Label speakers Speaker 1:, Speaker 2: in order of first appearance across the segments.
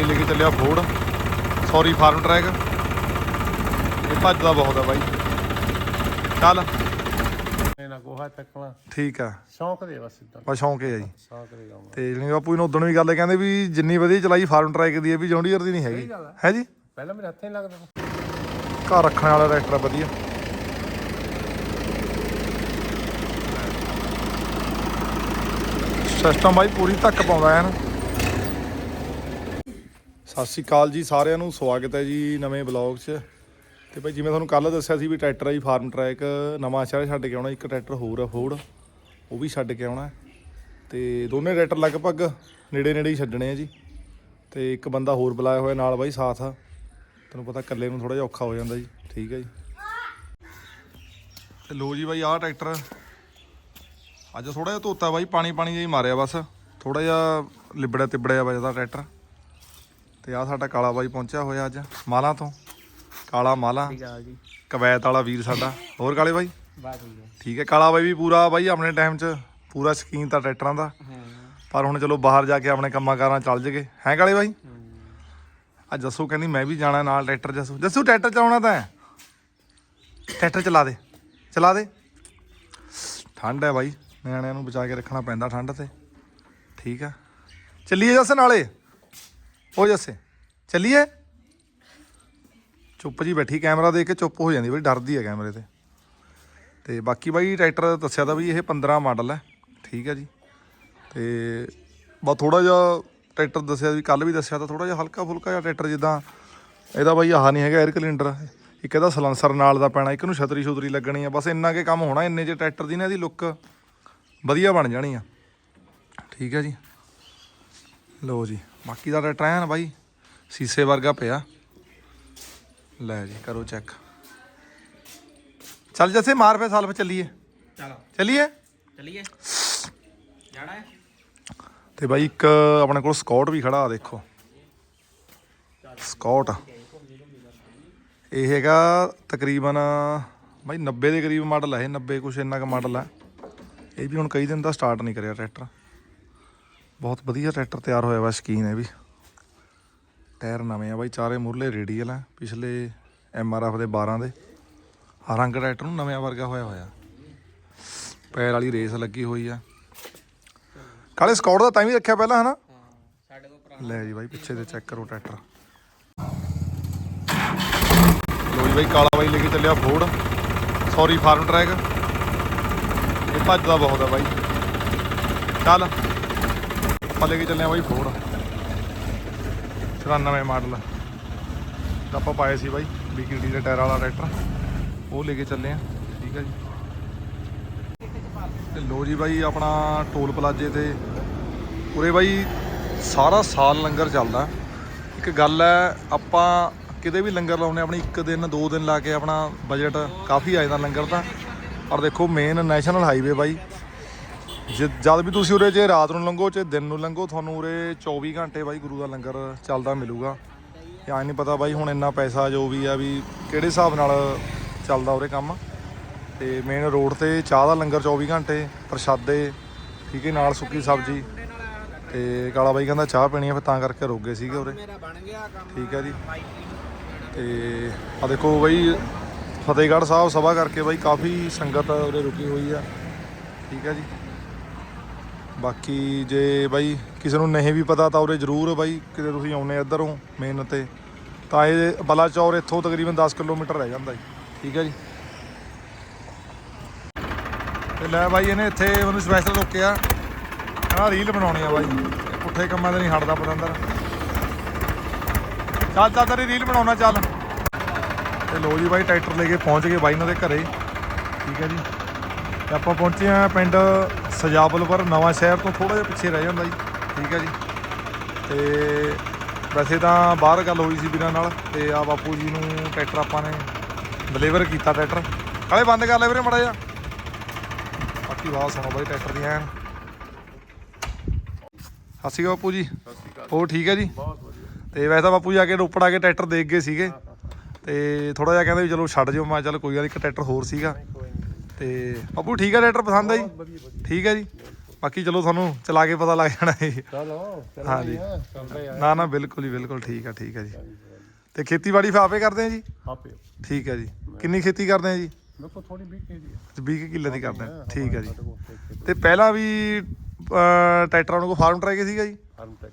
Speaker 1: ਬਾਈ ਲੈ ਕੇ ਚੱਲਿਆ Ford sorry farm track. ਇਹ ਭੱਜਦਾ ਬਹੁਤ ਆ ਬਾਈ। ਚੱਲ।
Speaker 2: ਨਾ ਗੋਹਾ ਚੱਕਣਾ।
Speaker 1: ਠੀਕ ਆ।
Speaker 2: ਸ਼ੌਂਕ ਦੇ ਬਸ ਇਦਾਂ
Speaker 1: ਬਸ ਸ਼ੌਂਕ ਹੈ ਜੀ।
Speaker 2: ਸ਼ੌਂਕ ਦੇ ਕੰਮ
Speaker 1: ਤੇ ਜਣੀ ਬਾਪੂ ਨੂੰ ਉਦੋਂ ਵੀ ਗੱਲ ਕਹਿੰਦੇ ਵੀ ਜਿੰਨੀ ਵਧੀਆ ਚਲਾਈ ਫਾਰਮ ਟਰੈਕ ਦੀ ਹੈ ਵੀ ਜੌਂਡੀਅਰ ਦੀ ਨਹੀਂ ਹੈਗੀ। ਹੈ ਜੀ?
Speaker 2: ਪਹਿਲਾਂ ਮੇਰੇ ਹੱਥੇ ਨਹੀਂ ਲੱਗਦਾ।
Speaker 1: ਘਰ ਰੱਖਣ ਵਾਲਾ ਟਰੈਕਟਰ ਵਧੀਆ। ਸਿਸਟਮ ਬਾਈ ਪੂਰੀ ਧੱਕ ਪਾਉਂਦਾ ਐਨ। ਸਤਿ ਸ਼੍ਰੀ ਅਕਾਲ ਜੀ, ਸਾਰਿਆਂ ਨੂੰ ਸਵਾਗਤ ਹੈ ਜੀ ਨਵੇਂ ਬਲੌਗ 'ਚ। ਤੇ ਭਾਈ ਜਿਵੇਂ ਤੁਹਾਨੂੰ ਕੱਲ ਦੱਸਿਆ ਸੀ ਵੀ ਟਰੈਕਟਰ ਆ ਜੀ, ਫਾਰਮ ਟਰੈਕ। ਨਵਾਂ ਸ਼ਹਿਰ ਛੱਡ ਕੇ ਆਉਣਾ, ਇੱਕ ਟਰੈਕਟਰ ਹੋਰ ਆ, ਫੋਰਡ। ਉਹ ਵੀ ਛੱਡ ਕੇ ਆਉਣਾ। ਤੇ ਦੋਨੇ ਟਰੈਕਟਰ ਲਗਭਗ ਨੇੜੇ ਨੇੜੇ ਹੀ ਛੱਡਣੇ ਆ ਜੀ। ਤੇ ਇੱਕ ਬੰਦਾ ਹੋਰ ਬੁਲਾਇਆ ਹੋਇਆ ਨਾਲ ਬਾਈ ਸਾਥ। ਆ ਤੈਨੂੰ ਪਤਾ ਇਕੱਲੇ ਨੂੰ ਥੋੜਾ ਜਿਹਾ ਔਖਾ ਹੋ ਜਾਂਦਾ ਜੀ। ਠੀਕ ਹੈ ਜੀ। ਤੇ ਲੋ ਜੀ ਬਾਈ ਆਹ ਟਰੈਕਟਰ। ਅੱਜ ਥੋੜਾ ਜਿਹਾ ਧੋਤਾ ਬਾਈ ਪਾਣੀ ਪਾਣੀ ਜਿਹਾ ਹੀ ਮਾਰਿਆ ਬਸ। ਥੋੜਾ ਜਿਹਾ ਲਿਬੜਿਆ ਤਿਬੜਿਆ ਵੱਜਦਾ ਟਰੈਕਟਰ। ਤੇ ਆਹ ਸਾਡਾ ਕਾਲਾ ਬਾਈ ਪਹੁੰਚਿਆ ਹੋਇਆ ਅੱਜ ਮਾਲਾ ਤੋਂ। ਕਾਲਾ ਮਾਲਾ।
Speaker 2: ਗੱਲ ਜੀ।
Speaker 1: ਕਵੈਤ ਵਾਲਾ ਵੀਰ ਸਾਡਾ। ਹੋਰ ਕਾਲੇ ਬਾਈ?
Speaker 2: ਬਾਤ ਹੋਈ
Speaker 1: ਠੀਕ ਹੈ ਕਾਲਾ ਬਾਈ ਵੀ ਪੂਰਾ ਬਾਈ ਆਪਣੇ ਟਾਈਮ 'ਚ ਪੂਰਾ ਸ਼ਕੀਨ ਤਾਂ ਟਰੈਕਟਰਾਂ ਦਾ।
Speaker 2: ਹਾਂ।
Speaker 1: ਪਰ ਹੁਣ ਚਲੋ ਬਾਹਰ ਜਾ ਕੇ ਆਪਣੇ ਕੰਮਾਂ ਕਾਰਾਂ ਚੱਲ ਜਗੇ। ਹੈ ਕਾਲੇ ਬਾਈ? ਅੱਜ ਜੱਸੂ ਕਹਿੰਦੀ ਮੈਂ ਵੀ ਜਾਣਾ ਨਾਲ ਟਰੈਕਟਰ ਜੱਸੂ। ਜੱਸੂ ਟਰੈਕਟਰ ਚਲਾਉਣਾ ਤਾਂ ਹੈ। ਟਰੈਕਟਰ ਚਲਾ ਦੇ। ਚਲਾ ਦੇ। ਠੰਡ ਹੈ ਬਾਈ। ਨਿਆਣਿਆਂ ਨੂੰ ਬਚਾ ਕੇ ਰੱਖਣਾ ਪੈਂਦਾ ਠੰਡ ਤੇ। ਠੀਕ ਆ। ਚੱਲੀਏ ਜੱਸ ਨਾਲੇ। ਉਹ ਜੱਸੇ, ਚੱਲੀਏ? ਚੁੱਪ ਜੀ ਬੈਠੀ, ਕੈਮਰਾ ਦੇ ਕੇ ਚੁੱਪ ਹੋ ਜਾਂਦੀ ਬਈ, ਡਰਦੀ ਹੈ ਕੈਮਰੇ ਤੇ। ਤੇ ਬਾਕੀ ਬਾਈ ਟਰੈਕਟਰ ਦੱਸਿਆ ਤਾਂ ਵੀ ਇਹ 15 ਮਾਡਲ ਹੈ, ਠੀਕ ਹੈ ਜੀ। ਤੇ ਬਸ ਥੋੜਾ ਜਿਹਾ ਟਰੈਕਟਰ ਦੱਸਿਆ ਵੀ ਕੱਲ ਵੀ ਦੱਸਿਆ ਤਾਂ ਥੋੜਾ ਜਿਹਾ ਹਲਕਾ ਫੁਲਕਾ ਜਿਹਾ ਟਰੈਕਟਰ ਜਿੱਦਾਂ, ਇਹਦਾ ਬਾਈ ਆਹ ਨਹੀਂ ਹੈਗਾ 에ਅਰ ਕਲਿੰਡਰ ਇੱਕ ਇਹਦਾ ਸਲੈਂਸਰ ਨਾਲ ਦਾ ਪੈਣਾ, ਇੱਕ ਨੂੰ ਛਤਰੀ ਛੁਤਰੀ ਲੱਗਣੀ ਆ, ਬਸ ਇੰਨਾ ਕੇ ਕੰਮ ਹੋਣਾ, ਇੰਨੇ ਚ ਟਰੈਕਟਰ ਦੀ ਨਾ ਇਹਦੀ ਲੁੱਕ ਵਧੀਆ ਬਣ ਜਾਣੀ ਆ। ਠੀਕ ਹੈ ਜੀ। ਲਓ ਜੀ। ਬਾਕੀ ਦਾ ਐਨ ਬਾਈ ਸੀਸੇ ਵਰਗਾ ਪਿਆ। ਲੈ ਜੀ ਕਰੋ ਚੈੱਕ ਚੱਲ ਜੱਸੇ ਮਾਰ ਫੇ ਸਾਲਫ ਚੱਲੀਏ।
Speaker 2: ਚਲੋ।
Speaker 1: ਚੱਲੀਏ?
Speaker 2: ਚਲਿਏ। ਜਾਣਾ ਹੈ?
Speaker 1: ਤੇ ਬਾਈ ਇੱਕ ਆਪਣੇ ਕੋਲ ਸਕਾਟ ਵੀ ਖੜਾ ਆ ਦੇਖੋ। ਸਕਾਟ। ਇਹ ਹੈਗਾ ਤਕਰੀਬਨ ਬਾਈ 90 ਦੇ ਕਰੀਬ ਮਾਡਲ ਹੈ ਇਹ 90 ਕੁਛ ਇੰਨਾ ਕੁ ਮਾਡਲ ਹੈ ਇਹ ਵੀ ਹੁਣ ਕਈ ਦਿਨ ਦਾ ਸਟਾਰਟ ਨਹੀਂ ਕਰਿਆ ਟਰੈਕਟਰ ਬਹੁਤ ਵਧੀਆ ਟਰੈਕਟਰ ਤਿਆਰ ਹੋਇਆ ਵਾ, ਸ਼ਕੀਨ ਹੈ ਵੀ। ਟਾਇਰ ਨਵੇਂ ਆ ਬਾਈ, ਚਾਰੇ ਮੁਰਲੇ ਰੇਡੀਅਲ ਆ, ਪਿਛਲੇ ਐਫ ਦੇ 12 ਦੇ। ਰੰਗ ਟਰੈਕਟਰ ਨੂੰ ਨਵੇਂ ਵਰਗਾ ਹੋਇਆ ਹੋਇਆ। ਪੈਰ ਵਾਲੀ ਰੇਸ ਲੱਗੀ ਹੋਈ ਆ। ਕਾਲੇ ਸਕਾਟ ਦਾ ਤਾਂ ਵੀ ਰੱਖਿਆ ਪਹਿਲਾਂ, ਹਨਾ?
Speaker 2: ਸਾਡੇ ਕੋਲ
Speaker 1: ਲੈ ਜੀ ਬਾਈ, ਪਿੱਛੇ ਦੇ ਚੈੱਕ ਕਰੋ ਟਰੈਕਟਰ। ਲੋ ਜੀ ਬਾਈ, ਕਾਲਾ ਬਾਈ ਲੈ ਕੇ ਚੱਲਿਆ ਫੋਰਡ ਸੌਰੀ ਫਾਰਮ ਟਰੈਕ ਇਹ ਭੱਜਦਾ ਬਹੁਤ ਆ ਬਾਈ। ਚੱਲ। ਆਪਾਂ ਲੈ ਕੇ ਚੱਲੇ ਚੱਲਿਆ ਬਾਈ ਫੋਰਡ 94 ਮਾਡਲ। ਤਾਂ ਆਪਾਂ ਪਾਏ ਸੀ ਬਾਈ ਬੀਕੇਡੀ ਦੇ ਟਾਇਰ ਵਾਲਾ ਟਰੈਕਟਰ। ਉਹ ਲੈ ਕੇ ਚੱਲੇ ਆ। ਠੀਕ ਹੈ ਜੀ। ਤੇ ਲੋ ਜੀ ਬਾਈ ਆਪਣਾ ਟੋਲ ਪਲਾਜੇ ਤੇ। ਉਰੇ ਬਾਈ ਸਾਰਾ ਸਾਲ ਲੰਗਰ ਚੱਲਦਾ। ਇੱਕ ਗੱਲ ਹੈ ਆਪਾਂ ਕਿਤੇ ਵੀ ਲੰਗਰ ਲਾਉਨੇ ਆਪਣੀ ਇੱਕ ਦਿਨ, ਦੋ ਦਿਨ ਲਾ ਕੇ ਆਪਣਾ ਬਜਟ ਕਾਫੀ ਆ ਜਾਂਦਾ ਲੰਗਰ ਦਾ ਪਰ ਦੇਖੋ ਮੇਨ ਨੈਸ਼ਨਲ ਹਾਈਵੇ ਬਾਈ। ਜੇ ਜਦ ਵੀ ਤੁਸੀਂ ਉਰੇ ਜੇ ਰਾਤ ਨੂੰ ਲੰਘੋ ਚਾਹੇ ਦਿਨ ਨੂੰ ਲੰਘੋ, ਤੁਹਾਨੂੰ ਉਰੇ 24 ਘੰਟੇ ਬਾਈ ਗੁਰੂ ਦਾ ਲੰਗਰ ਚੱਲਦਾ ਮਿਲੂਗਾ। ਇਹ ਨਹੀਂ ਪਤਾ ਬਾਈ ਹੁਣ ਇੰਨਾ ਪੈਸਾ ਜੋ ਵੀ ਆ ਵੀ ਕਿਹੜੇ ਹਿਸਾਬ ਨਾਲ ਚੱਲਦਾ ਉਰੇ ਕੰਮ। ਤੇ ਮੇਨ ਰੋਡ ਤੇ ਚਾਹ ਦਾ ਲੰਗਰ 24 ਘੰਟੇ, ਪ੍ਰਸ਼ਾਦੇ, ਠੀਕ ਹੈ ਨਾਲ ਸੁੱਕੀ ਸਬਜ਼ੀ। ਤੇ ਕਾਲਾ ਬਾਈ ਕਹਿੰਦਾ ਚਾਹ ਪੀਣੀ ਆ, ਫਿਰ ਤਾਂ ਕਰਕੇ ਰੁਕ ਗਏ ਸੀਗੇ ਉਰੇ। ਠੀਕ ਹੈ ਜੀ। ਤੇ ਆ ਦੇਖੋ ਬਾਈ ਫਤਿਹਗੜ੍ਹ ਸਾਹਿਬ ਸਭਾ ਕਰਕੇ ਬਾਈ ਕਾਫੀ ਸੰਗਤ ਉਰੇ ਰੁਕੀ ਹੋਈ ਆ। ਠੀਕ ਹੈ ਜੀ। ਬਾਕੀ ਜੇ ਬਾਈ ਕਿਸੇ ਨੂੰ ਨਹੀਂ ਵੀ ਪਤਾ ਤਾਂ ਉਰੇ ਜ਼ਰੂਰ ਬਾਈ, ਕਿਤੇ ਤੁਸੀਂ ਆਉਨੇ ਇੱਧਰੋਂ ਮੇਨ ਤੇ, ਤਾਂ ਇਹ ਬਲਾਚੌਰ ਇੱਥੋਂ ਤਕਰੀਬਨ 10 ਕਿਲੋਮੀਟਰ ਰਹਿ ਜਾਂਦਾ ਜੀ। ਠੀਕ ਹੈ ਜੀ। ਤੇ ਲੈ ਬਾਈ ਇਹਨੇ ਇੱਥੇ ਮੈਨੂੰ ਸਪੈਸ਼ਲ ਰੋਕਿਆ। ਕਹਿੰਦਾ ਰੀਲ ਬਣਾਉਣੀ ਆ ਬਾਈ। ਇਹ ਪੁੱਠੇ ਕੰਮਾਂ ਤੇ ਨਹੀਂ ਹਟਦਾ ਪਤੰਦਰ ਚੱਲ ਚੱਲ, ਤੇਰੀ ਰੀਲ ਬਣਾਉਣਾ, ਚੱਲ। ਤੇ ਲੋ ਜੀ ਬਾਈ, ਟਰੈਕਟਰ ਲੈ ਕੇ ਪਹੁੰਚ ਗਏ ਬਾਈ ਇਹਨਾਂ ਦੇ ਘਰੇ। ਠੀਕ ਹੈ ਜੀ। ਤੇ ਆਪਾਂ ਪਹੁੰਚੇ ਆ ਪਿੰਡ ਸਜਾਬਲਪੁਰ ਨਵਾਂ ਸ਼ਹਿਰ ਤੋਂ ਥੋੜਾ ਜਿਹਾ ਪਿੱਛੇ ਰਹਿ ਜਾਂਦਾ ਜੀ। ਠੀਕ ਹੈ ਜੀ। ਤੇ ਵੈਸੇ ਤਾਂ ਬਾਹਰ ਗੱਲ ਹੋਈ ਸੀ ਵੀਰਾਂ ਨਾਲ ਤੇ ਆ ਬਾਪੂ ਜੀ ਨੂੰ ਟਰੈਕਟਰ ਆਪਾਂ ਨੇ ਡਿਲੀਵਰ ਕੀਤਾ ਟਰੈਕਟਰ। ਕਾਲੇ ਬੰਦ ਕਰ ਲੈ ਵੀਰੇ ਮੜਾ ਜਾ ਬਾਕੀ ਆਵਾਜ਼ ਸੁਣੋ ਬਾਈ ਟਰੈਕਟਰ ਦੀ ਐਨ। ਸਤਿ ਸ਼੍ਰੀ ਅਕਾਲ ਬਾਪੂ ਜੀ। ਹੋਰ ਠੀਕ ਹੈ ਜੀ? ਤੇ ਵੈਸੇ ਤਾਂ ਬਾਪੂ ਜਾ ਕੇ ਰੋਪੜ ਆ ਕੇ ਟਰੈਕਟਰ ਦੇਖ ਗਏ ਸੀਗੇ। ਤੇ ਥੋੜਾ ਜਿਹਾ ਕਹਿੰਦੇ ਵੀ ਚਲੋ ਛੱਡ ਜਿਓ। ਮੈਂ ਚੱਲ ਕੋਈ ਗੱਲ ਇੱਕ ਟਰੈਕਟਰ ਹੋਰ ਸੀਗਾ। ਤੇ ਬਾਪੂ ਠੀਕ ਹੈ ਟਰੈਕਟਰ ਪਸੰਦ ਆ ਜੀ? ਠੀਕ ਹੈ ਜੀ। ਬਾਕੀ ਚਲੋ ਤੁਹਾਨੂੰ ਚਲਾ ਕੇ ਪਤਾ ਲੱਗ ਜਾਣਾ ਜੀ।
Speaker 2: ਚਲੋ ਚੱਲਦੇ ਆ।
Speaker 1: ਨਾ ਨਾ ਬਿਲਕੁਲ ਹੀ ਬਿਲਕੁਲ ਠੀਕ ਆ ਠੀਕ ਆ ਜੀ। ਤੇ ਖੇਤੀਬਾੜੀ ਫਿਰ ਆਪੇ ਕਰਦੇ ਆ ਜੀ?
Speaker 2: ਆਪੇ
Speaker 1: ਠੀਕ ਆ ਜੀ। ਕਿੰਨੀ ਖੇਤੀ ਕਰਦੇ ਆ ਜੀ?
Speaker 2: ਦੇਖੋ ਥੋੜੀ ਵੀ ਕੀ ਦੀ
Speaker 1: 20 ਕਿੱਲੇ ਦੀ ਕਰਦੇ ਆ। ਠੀਕ ਆ ਜੀ।
Speaker 2: ਕੋਲ ਤੇ
Speaker 1: ਪਹਿਲਾਂ ਵੀ ਟਰੈਕਟਰਾਂ ਨੂੰ ਕੋ ਫਾਰਮ ਟਰੈਕ ਸੀਗਾ ਜੀ?
Speaker 2: ਫਾਰਮ ਟੈਕ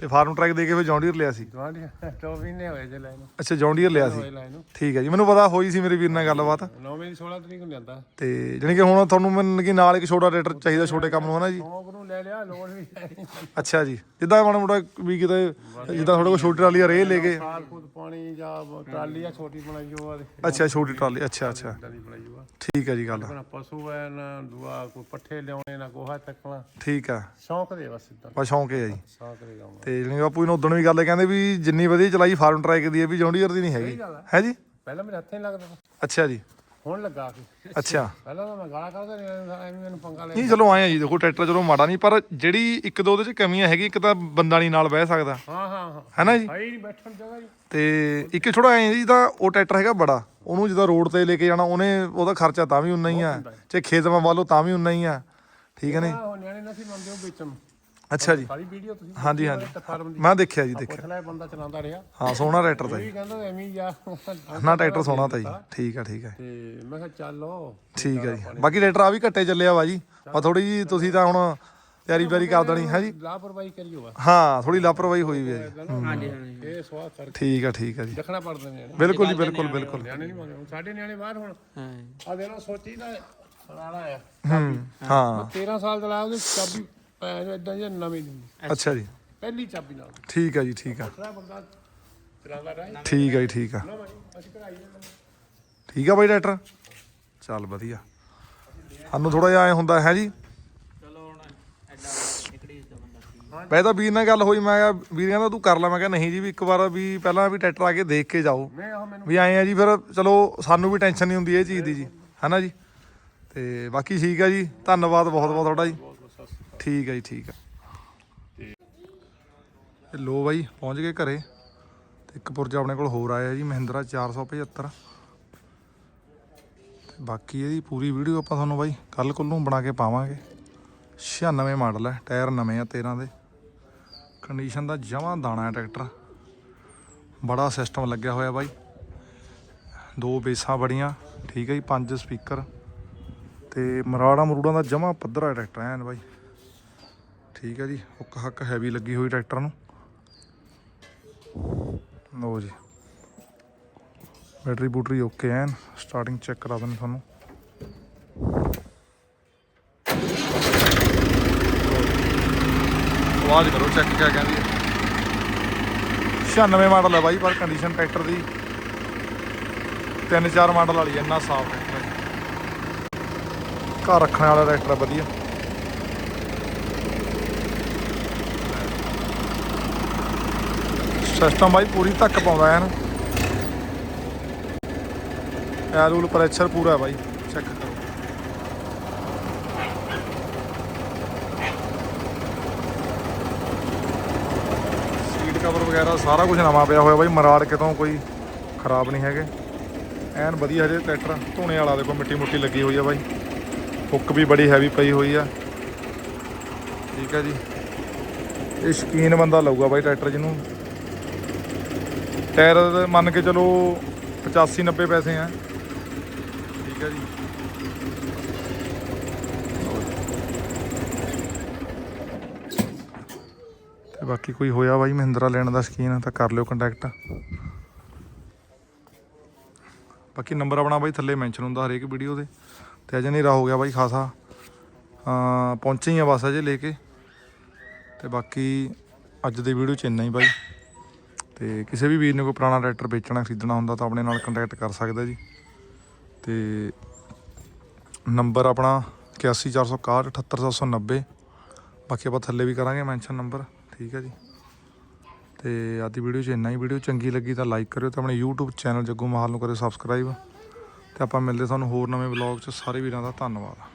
Speaker 1: ਤੇ ਫਾਰਮ ਟਰੈਕ ਦੇ ਕੇ ਫਿਰ ਜੌਂਡੀਅਰ ਲਿਆ ਸੀ?
Speaker 2: ਜਵਾਨੀ ਤੋਂ ਵੀ ਨੇ ਹੋਏ ਜੇ ਲੈ ਨੂੰ।
Speaker 1: ਅੱਛਾ ਜੌਂਡੀਅਰ ਲਿਆ ਸੀ?
Speaker 2: ਹੋਏ ਲੈ ਨੂੰ।
Speaker 1: ਠੀਕ ਹੈ ਜੀ ਮੈਨੂੰ ਪਤਾ ਹੋਈ ਸੀ ਮੇਰੇ ਵੀਰ ਨਾਲ ਗੱਲਬਾਤ।
Speaker 2: 9 ਮਹੀਨੇ 16 ਤਰੀਕ ਨੂੰ ਜਾਂਦਾ।
Speaker 1: ਤੇ ਜਾਣੀ ਕਿ ਹੁਣ ਤੁਹਾਨੂੰ ਮੈਨੂੰ ਕਿ ਨਾਲ ਇੱਕ ਛੋਟਾ ਟਰੈਕਟਰ ਚਾਹੀਦਾ ਛੋਟੇ ਕੰਮ ਨੂੰ ਹਨਾ ਜੀ?
Speaker 2: ਸ਼ੌਂਕ ਨੂੰ ਲੈ ਲਿਆ ਲੋੜ ਵੀ ਹੈ। ਨਹੀਂ।
Speaker 1: ਅੱਛਾ ਜੀ ਜਿੱਦਾਂ ਮਾੜਾ ਮੋਟਾ ਵੀ ਕਿਤੇ ਜਿੱਦਾਂ ਤੁਹਾਡੇ ਕੋਲ ਛੋਟੀ ਟਰਾਲੀ ਆ ਰੇ ਲੈ ਕੇ।
Speaker 2: ਖਾਲ ਖੂਦ ਪਾਣੀ ਜਾਂ ਟਰਾਲੀ ਆ ਛੋਟੀ ਬਣਾਈ ਜੋ ਆ।
Speaker 1: ਅੱਛਾ ਛੋਟੀ ਟਰਾਲੀ ਅੱਛਾ ਅੱਛਾ।
Speaker 2: ਦੀ ਬਣਾਈ
Speaker 1: ਠੀਕ ਹੈ ਜੀ ਗੱਲ।
Speaker 2: ਨਾ ਪਸ਼ੂ ਐ ਨਾ ਦੁਆ ਕੋਈ ਪੱਠੇ ਲਿਆਉਣੇ ਨਾ ਗੋਹਾ ਚੱਕਣਾ।
Speaker 1: ਠੀਕ ਆ
Speaker 2: ਸ਼ੌਂਕ ਦੇ ਬਸ ਇਦਾਂ
Speaker 1: ਬਸ ਸ਼ੌਂਕ ਹੈ ਜੀ।
Speaker 2: ਸ਼ੌਂਕ ਦੇ ਕੰਮ
Speaker 1: ਤੇ ਕਿ ਬਾਪੂ ਜੀ ਨੂੰ ਉਦੋਂ ਵੀ ਗੱਲ ਕਹਿੰਦੇ ਵੀ ਜਿੰਨੀ ਵਧੀਆ ਚਲਾਈ ਫਾਰਮ ਟਰੈਕ ਦੀ ਹੈ ਵੀ ਜੌਂਡੀਅਰ ਦੀ ਨਹੀਂ ਹੈਗੀ। ਹੈ। ਜੀ?
Speaker 2: ਪਹਿਲਾਂ ਮੇਰੇ ਹੱਥੇ ਨਹੀਂ ਲੱਗਦਾ ਤਾ,
Speaker 1: ਅੱਛਾ ਜੀ।
Speaker 2: ਹੁਣ ਲੱਗਾ ਕੇ
Speaker 1: ਅੱਛਾ।
Speaker 2: ਪਹਿਲਾਂ ਤਾਂ ਮੈਂ ਗਾਲਾਂ ਕੱਢਦਾ ਰਿਹਾ ਐਵੇਂ ਮੈਨੂੰ ਪੰਗਾ ਲੈ
Speaker 1: ਨਹੀਂ ਚਲੋ ਆਏ ਆ ਜੀ ਦੇਖੋ ਟਰੈਕਟਰ ਚਲੋ ਮਾੜਾ ਨਹੀਂ ਪਰ ਜਿਹੜੀ ਇੱਕ ਦੋ ਉਹਦੇ ਚ ਕਮੀਆਂ ਹੈਗੀ ਇੱਕ ਤਾਂ ਬੰਦਾ ਨਹੀਂ ਨਾਲ ਬਹਿ ਸਕਦਾ।
Speaker 2: ਹਾਂ ਹਾਂ ਹਾਂ।
Speaker 1: ਹੈ ਨਾ ਜੀ?
Speaker 2: ਨਹੀਂ ਬੈਠਣ ਜਗ੍ਹਾ ਜੀ।
Speaker 1: ਤੇ ਇੱਕ ਥੋੜਾ ਐ ਜੀ ਤਾਂ ਉਹ ਟਰੈਕਟਰ ਹੈਗਾ ਬੜਾ ਉਹਨੂੰ ਜਦੋਂ ਰੋਡ ਤੇ ਲੈ ਕੇ ਜਾਣਾ ਉਹਨੇ ਉਹਦਾ ਖਰਚਾ ਤਾਂ ਵੀ ਉਨਾ ਹੀ ਆ। ਚਾਹੇ ਖੇਤ ਵਾਲੋ ਤਾਂ ਵੀ ਉਨਾ ਹੀ ਆ। ਠੀਕ ਹੈ ਨੇ
Speaker 2: ਆਹ ਨਿਆਣੇ ਨਾ ਸੀ ਮੰਨਦੇ ਉਹ ਵੇਚਣ।
Speaker 1: ਅੱਛਾ ਜੀ।
Speaker 2: ਸਾਰੀ ਵੀਡੀਓ ਤੁਸੀਂ
Speaker 1: ਹਾਂਜੀ ਹਾਂਜੀ।
Speaker 2: ਤੇ ਫਾਰਮ ਦੀ।
Speaker 1: ਮੈਂ ਦੇਖਿਆ ਜੀ ਦੇਖਿਆ।
Speaker 2: ਪੁੱਛ ਲੈ ਬੰਦਾ ਚਲਾਉਂਦਾ ਰਿਹਾ।
Speaker 1: ਹਾਂ ਸੋਹਣਾ ਟਰੈਕਟਰ ਤਾਂ
Speaker 2: ਇਹ
Speaker 1: ਜੀ।
Speaker 2: ਵੀ ਕਹਿੰਦਾ ਐਵੇਂ ਹੀ ਆ।
Speaker 1: ਨਾ ਟਰੈਕਟਰ ਸੋਹਣਾ ਤਾਂ ਜੀ। ਠੀਕ ਆ ਠੀਕ ਆ।
Speaker 2: ਤੇ ਮੈਂ ਕਿਹਾ ਚੱਲੋ
Speaker 1: ਠੀਕ ਆ ਜੀ। ਬਾਕੀ ਟਰੈਕਟਰ ਆ ਵੀ ਘੱਟੇ ਚੱਲਿਆ ਵਾ ਜੀ। ਆ ਥੋੜੀ ਜੀ ਤੁਸੀਂ ਤਾਂ ਹੁਣ ਤਿਆਰੀ ਬਿਆਰੀ ਕਰ ਦੇਣੀ ਹੈ ਜੀ।
Speaker 2: ਲਾਪਰਵਾਹੀ ਕਰੀਓ ਵਾ
Speaker 1: ਹਾਂ ਥੋੜੀ ਲਾਪਰਵਾਹੀ ਹੋਈ ਵੀ ਹੈ। ਜੀ
Speaker 2: ਹਾਂਜੀ ਹਾਂਜੀ ਇਹ ਸਵਾਹ ਕਰਕੇ
Speaker 1: ਠੀਕ ਆ ਠੀਕ ਆ ਜੀ।
Speaker 2: ਦੇਖਣਾ ਪੜਦੇ ਨੇ
Speaker 1: ਬਿਲਕੁਲ ਜੀ ਬਿਲਕੁਲ ਬਿਲਕੁਲ।
Speaker 2: ਨਿਆਣੇ ਨਹੀਂ ਮੰਗਦੇ ਹੁਣ ਸਾਡੇ ਨਿਆਣੇ ਬਾਹਰ ਹੁਣ। ਆ ਦੇ ਲੋ ਸੋਚੀ ਦਾ ਸਲਾਣਾ ਆ।
Speaker 1: ਹੂੰ ਹਾਂ।
Speaker 2: 13 ਸਾਲ ਦਾ ਲਾਇਆ ਉਹਦੀ ਚਾਬੀ। ਇਦਾਂ ਜਿਹਾ ਨਵੀਂ ਦਿੰਦੀ।
Speaker 1: ਅੱਛਾ ਜੀ।
Speaker 2: ਪਹਿਲੀ ਚਾਬੀ ਨਾਲ।
Speaker 1: ਠੀਕ ਆ ਜੀ ਠੀਕ ਆ।
Speaker 2: ਸਾਰਾ ਬੰਦਾ ਚਲਾਉਂਦਾ ਰਿਹਾ।
Speaker 1: ਠੀਕ ਆ ਜੀ ਠੀਕ ਆ।
Speaker 2: ਅਸੀਂ ਕਢਾਈ
Speaker 1: ਠੀਕ ਆ ਬਾਈ ਡਾਕਟਰ? ਚੱਲ ਵਧੀਆ। ਸਾਨੂੰ ਥੋੜਾ ਜਿਹਾ ਐ ਹੁੰਦਾ ਹੈ ਜੀ?
Speaker 2: ਚਲੋ ਹੁਣ ਐਡਾ ਨਿਕੜੀ ਦਾ ਬੰਦਾ
Speaker 1: ਪਹਿਲਾਂ ਤਾਂ ਵੀਰ ਨਾਲ ਗੱਲ ਹੋਈ ਮੈਂ ਕਿਹਾ ਵੀਰ ਕਹਿੰਦਾ ਤੂੰ ਕਰ ਲੈ ਮੈਂ ਕਿਹਾ ਨਹੀਂ ਜੀ ਵੀ ਇੱਕ ਵਾਰ ਵੀ ਪਹਿਲਾਂ ਵੀ ਟਰੈਕਟਰ ਆ ਕੇ ਦੇਖ ਕੇ ਜਾਓ।
Speaker 2: ਮੈਂ ਆਹ ਮੈਨੂੰ
Speaker 1: ਵੀ ਆਏ ਆ ਜੀ ਫਿਰ ਚਲੋ ਸਾਨੂੰ ਵੀ ਟੈਨਸ਼ਨ ਨਹੀਂ ਹੁੰਦੀ ਇਹ ਚੀਜ਼ ਦੀ ਜੀ। ਹੈਨਾ ਜੀ? ਤੇ ਬਾਕੀ ਠੀਕ ਆ ਜੀ ਧੰਨਵਾਦ ਬਹੁਤ ਬਹੁਤ ਤੁਹਾਡਾ ਜੀ। ਠੀਕ ਹੈ ਜੀ, ਠੀਕ ਹੈ। ਤੇ ਲੋ ਬਾਈ, ਪਹੁੰਚ ਗਏ ਘਰੇ। ਤੇ ਇੱਕ ਪੁਰਜਾ ਆਪਣੇ ਕੋਲ ਹੋਰ ਆਇਆ ਜੀ, ਮਹਿੰਦਰਾ 475 ਤੇ ਬਾਕੀ ਇਹਦੀ ਪੂਰੀ ਵੀਡੀਓ ਆਪਾਂ ਤੁਹਾਨੂੰ ਬਾਈ ਕੱਲ ਕੋਲ ਬਣਾ ਕੇ ਪਾਵਾਂਗੇ। 96 ਮਾਡਲ ਹੈ, ਟਾਇਰ ਨਵੇਂ ਆ 13 ਦੇ। ਕੰਡੀਸ਼ਨ ਦਾ ਜਮਾਂ ਦਾਣਾ ਹੈ ਟਰੈਕਟਰ। ਬੜਾ ਸਿਸਟਮ ਲੱਗਿਆ ਹੋਇਆ ਬਾਈ। ਦੋ ਬੇਸਾਂ ਬੜੀਆਂ, ਠੀਕ ਹੈ ਜੀ, ਪੰਜ ਸਪੀਕਰ। ਤੇ ਮਰਾੜਾ ਮਰੂੜਾਂ ਦਾ ਜਮਾ ਪੱਧਰਾ ਟਰੈਕਟਰ, ਐਨ ਬਾਈ। ਠੀਕ ਹੈ ਜੀ ਹੁੱਕ ਹੱਕ ਹੈਵੀ ਲੱਗੀ ਹੋਈ ਟਰੈਕਟਰ ਨੂੰ। ਲਓ ਜੀ। ਬੈਟਰੀ ਬੂਟਰੀ ਓਕੇ ਐਨ ਸਟਾਰਟਿੰਗ ਚੈੱਕ ਕਰਾ ਦਿੰਦੇ ਤੁਹਾਨੂੰ। ਆਵਾਜ਼ ਕਰੋ ਚੈੱਕ ਕਿਆ ਕਹਿੰਦੀ ਹੈ। 96 ਮਾਡਲ ਹੈ ਬਾਈ ਪਰ ਕੰਡੀਸ਼ਨ ਟਰੈਕਟਰ ਦੀ। ਤਿੰਨ ਚਾਰ ਮਾਡਲ ਵਾਲੀ ਇੰਨਾ ਸਾਫ਼ ਟਰੈਕਟਰ ਘਰ ਰੱਖਣ ਵਾਲਾ ਟਰੈਕਟਰ ਵਧੀਆ। ਸਿਸਟਮ ਬਾਈ ਪੂਰੀ ਧੱਕ ਪਾਉਂਦਾ ਹੈ ਨਾ ਐਰੂਲ ਪ੍ਰੈਸ਼ਰ ਪੂਰਾ ਬਾਈ ਚੈੱਕ ਕਰੋ। ਸੀਟ ਕਵਰ ਵਗੈਰਾ ਸਾਰਾ ਕੁਝ ਨਵਾਂ ਪਿਆ ਹੋਇਆ ਬਾਈ, ਮਰਾੜ ਕਿਤੋਂ ਕੋਈ ਖਰਾਬ ਨਹੀਂ ਹੈਗੇ। ਐਨ ਵਧੀਆ ਜੇ ਟਰੈਕਟਰ ਧੋਣੇ ਵਾਲਾ ਦੇਖੋ, ਮਿੱਟੀ ਮੁੱਟੀ ਲੱਗੀ ਹੋਈ ਆ ਬਾਈ। ਹੁੱਕ ਵੀ ਬੜੀ ਹੈਵੀ ਪਈ ਹੋਈ ਆ। ਠੀਕ ਹੈ ਜੀ। ਇਹ ਸ਼ਕੀਨ ਬੰਦਾ ਲਊਗਾ ਬਾਈ ਟਰੈਕਟਰ ਜਿਹਨੂੰ। ਟਾਇਰ ਮੰਨ ਕੇ ਚਲੋ 85 90 ਪੈਸੇ ਆ। ਠੀਕ ਹੈ ਜੀ। ਤੇ ਬਾਕੀ ਕੋਈ ਹੋਇਆ ਬਾਈ ਮਹਿੰਦਰਾ ਲੈਣ ਦਾ ਸ਼ਕੀਨ, ਤਾਂ ਕਰ ਲਿਓ ਕੰਟੈਕਟ ਬਾਕੀ ਨੰਬਰ ਆਪਣਾ ਬਾਈ ਥੱਲੇ ਮੈਂਸ਼ਨ ਹੁੰਦਾ ਹਰੇਕ ਵੀਡੀਓ ਦੇ। ਤੇ ਅਜੇ ਹਨੇਰਾ ਹੋ ਗਿਆ ਬਾਈ ਖਾਸਾ। ਪਹੁੰਚੇ ਹੀ ਆ ਬਸ ਅਜੇ ਲੈ ਕੇ। ਤੇ ਬਾਕੀ ਅੱਜ ਦੀ ਵੀਡੀਓ ਚ ਇੰਨਾ ਹੀ ਬਾਈ। ਤੇ ਕਿਸੇ ਵੀ ਵੀਰ ਨੇ ਕੋਈ ਪੁਰਾਣਾ ਟਰੈਕਟਰ ਵੇਚਣਾ, ਖਰੀਦਣਾ ਹੁੰਦਾ ਤਾਂ ਆਪਣੇ ਨਾਲ ਕੰਟੈਕਟ ਕਰ ਸਕਦਾ ਜੀ। ਤੇ ਨੰਬਰ ਆਪਣਾ 8141 78790 ਬਾਕੀ ਆਪਾਂ ਥੱਲੇ ਵੀ ਕਰਾਂਗੇ ਮੈਂਸ਼ਨ ਨੰਬਰ ਠੀਕ ਹੈ ਜੀ। ਤੇ ਅੱਜ ਦੀ ਵੀਡੀਓ 'ਚ ਇੰਨਾ ਹੀ। ਵੀਡੀਓ ਚੰਗੀ ਲੱਗੀ ਤਾਂ ਲਾਈਕ ਕਰਿਓ ਤੇ ਆਪਣੇ YouTube ਚੈਨਲ ਜੱਗੂ ਮਹਾਲ ਨੂੰ ਕਰਿਓ ਸਬਸਕ੍ਰਾਈਬ ਤੇ ਆਪਾਂ ਮਿਲਦੇ ਤੁਹਾਨੂੰ ਹੋਰ ਨਵੇਂ ਵਲੌਗ 'ਚ। ਸਾਰੇ ਵੀਰਾਂ ਦਾ ਧੰਨਵਾਦ।